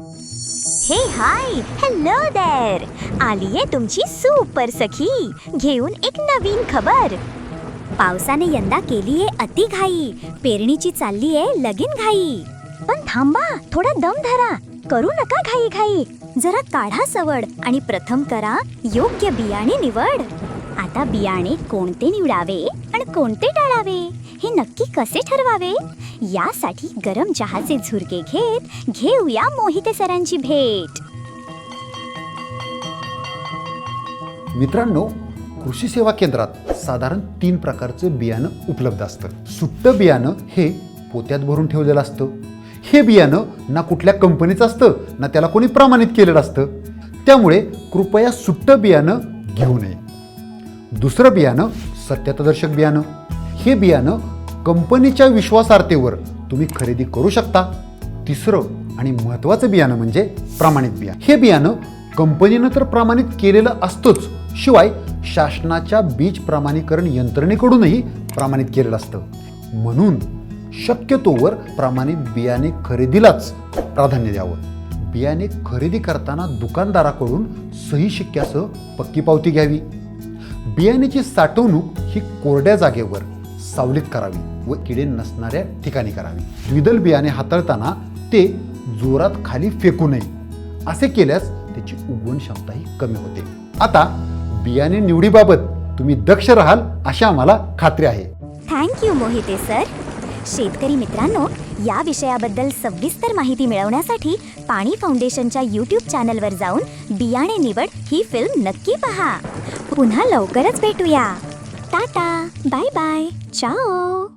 हे hi hello देर आलीये तुमची सुपर सखी. घेऊन एक नवीन खबर. पावसाने यंदा केलीये अति घाई. पेरणीची चाललीये लगीन घाई. पण थांबा थोडा दम धरा. करू नका घाई घाई. जरा काढा सवड आणि प्रथम करा योग्य बियाणे निवड. आता बियाणे कोणते निवडावे आणि कोणते टाळावे? हे नक्की कसे ठरवावे? यासाठी गरम चहाचे झुरके घेत घेऊया मोहिते सरांची भेट. मित्रांनो कृषी सेवा केंद्रात साधारण तीन प्रकारचं बियाणं उपलब्ध असतं सुट्टं बियाणं हे पोत्यात भरून ठेवलेलं असतं. हे बियाणं ना कुठल्या कंपनीचं असतं ना त्याला कोणी प्रमाणित केलेलं असतं. त्यामुळे कृपया सुट्टं बियाणं घेऊ नये. दुसरं बियाणं सत्यतदर्शक बियाणं. हे बियाणं कंपनीच्या विश्वासार्हतेवर तुम्ही खरेदी करू शकता. तिसरं आणि महत्त्वाचं बियाणं म्हणजे प्रमाणित बियाणं. हे बियाणं कंपनीनं तर प्रमाणित केलेलं असतंच. शिवाय शासनाच्या बीज प्रमाणीकरण यंत्रणेकडूनही प्रमाणित केलेलं असतं. म्हणून शक्यतोवर प्रमाणित बियाणे खरेदीलाच प्राधान्य द्यावं. बियाणे खरेदी करताना दुकानदाराकडून सही शिक्क्यासह पक्की पावती घ्यावी. बियाण्याची साठवणूक ही कोरड्या जागेवर सावलीत करावी व किडे नसणाऱ्या ठिकाणी करावी. द्विदल बियाणे हाताळताना ते जोरात खाली फेकू नये. असे केल्यास त्याची उगवण क्षमताही कमी होते. आता बियाणे निवडीबाबत तुम्ही दक्ष राहाल अशी आम्हाला खात्री आहे. थँक्यू मोहिते सर शेतकरी मित्रांनो या विषयाबद्दल सविस्तर माहिती मिळवण्यासाठी पाणी फाउंडेशनच्या यूट्यूब चॅनलवर जाऊन बियाणे निवड ही फिल्म नक्की पहा. पुन्हा लवकरच भेटूया. Tata! Bye-bye! Ciao!